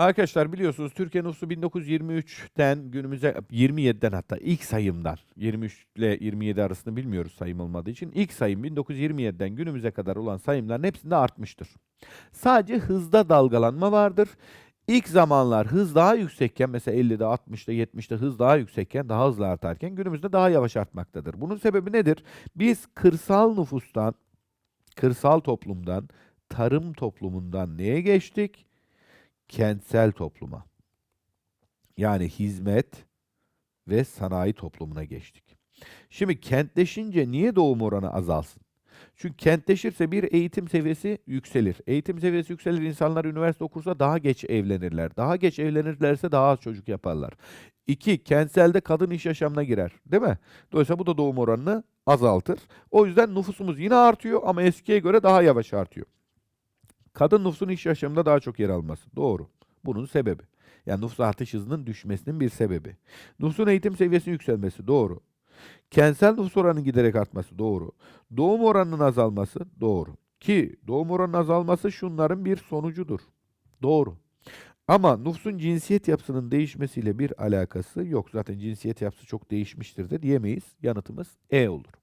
Arkadaşlar biliyorsunuz Türkiye nüfusu 1923'ten günümüze 27'den hatta ilk sayımdan 23 ile 27 arasını bilmiyoruz sayım olmadığı için ilk sayım 1927'den günümüze kadar olan sayımların hepsinde artmıştır. Sadece hızda dalgalanma vardır. İlk zamanlar hız daha yüksekken mesela 50'de 60'da 70'de hız daha yüksekken daha hızlı artarken günümüzde daha yavaş artmaktadır. Bunun sebebi nedir? Biz kırsal nüfustan, kırsal toplumdan, tarım toplumundan neye geçtik? Kentsel topluma. Yani hizmet ve sanayi toplumuna geçtik. Şimdi kentleşince niye doğum oranı azalsın? Çünkü kentleşirse bir eğitim seviyesi yükselir. Eğitim seviyesi yükselir, insanlar üniversite okursa daha geç evlenirler. Daha geç evlenirlerse daha az çocuk yaparlar. İki, kentselde kadın iş yaşamına girer. Değil mi? Dolayısıyla bu da doğum oranını azaltır. O yüzden nüfusumuz yine artıyor ama eskiye göre daha yavaş artıyor. Kadın nüfusun iş yaşamında daha çok yer alması. Doğru. Bunun sebebi. Yani nüfus artış hızının düşmesinin bir sebebi. Nüfusun eğitim seviyesinin yükselmesi. Doğru. Kentsel nüfus oranının giderek artması. Doğru. Doğum oranının azalması. Doğru. Ki doğum oranının azalması şunların bir sonucudur. Doğru. Ama nüfusun cinsiyet yapısının değişmesiyle bir alakası yok. Zaten cinsiyet yapısı çok değişmiştir de diyemeyiz. Yanıtımız E olur.